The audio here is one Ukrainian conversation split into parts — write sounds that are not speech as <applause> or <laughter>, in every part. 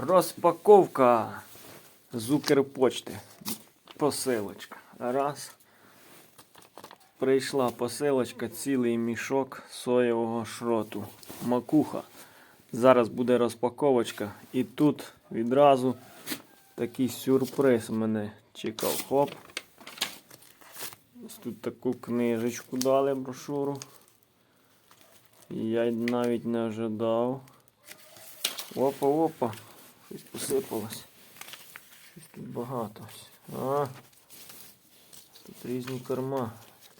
Розпаковка з Укрпочти. Посилочка. Раз. Прийшла посилочка, цілий мішок соєвого шроту. Макуха. Зараз буде розпаковочка. І тут відразу такий сюрприз мене чекав. Хоп. Ось тут таку книжечку дали брошуру. Я навіть не ожидав. Опа, опа. Щось посипалось. Щось тут багато. А. Тут різні корма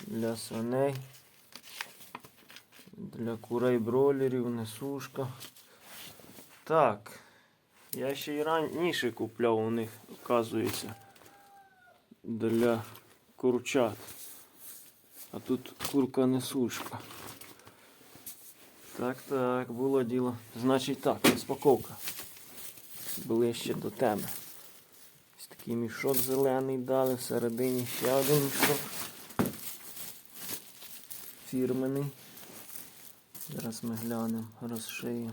для свиней. Для курей бройлерів, несушка. Так. Я ще й раніше купляв у них, оказується, для курчат. А тут курка несушка. Так, так, було діло. Значить так, розпаковка. Ближче до теми. Ось такий мішок зелений дали, всередині ще один мішок. Фірмений. Зараз ми глянемо, розшиємо.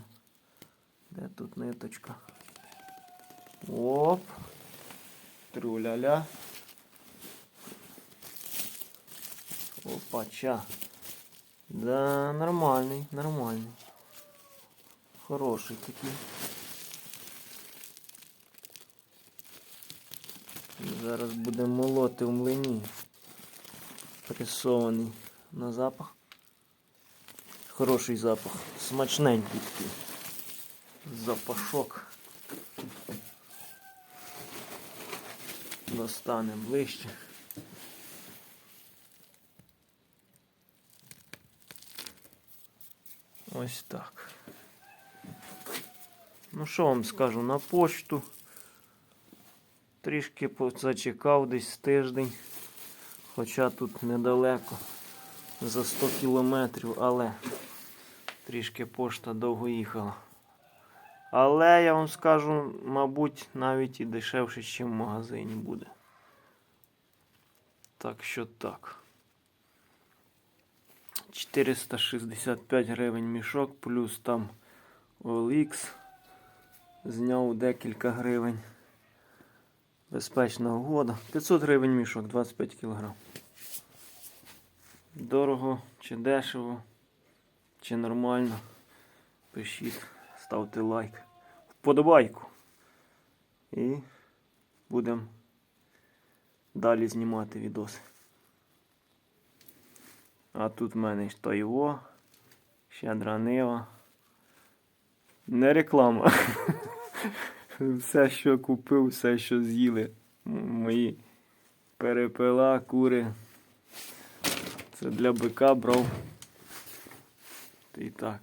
Де тут ниточка? Оп. Труляля. Опача. Да, нормальний, нормальний. Хороший такий. Зараз будемо молоти в млині. Пресований на запах. Хороший запах. Смачненький такий. Запашок. Достанемо ближче. Ось так. Ну що вам скажу, на почту. Трішки зачекав десь тиждень. Хоча тут недалеко. За 100 кілометрів, але трішки пошта довго їхала. Але я вам скажу, мабуть, навіть і дешевше, ніж в магазині буде. Так що так. 465 гривень мішок, плюс там OLX. Зняв декілька гривень. Безпечна угода. 500 гривень мішок, 25 кг. Дорого чи дешево, чи нормально. Пишіть, ставте лайк. Вподобайку. І будемо далі знімати відоси. А тут в мене ж то його, щедра нива. Не реклама. <laughs> Все, що купив, все, що з'їли. Мої перепела, кури. Це для бика брав. І так.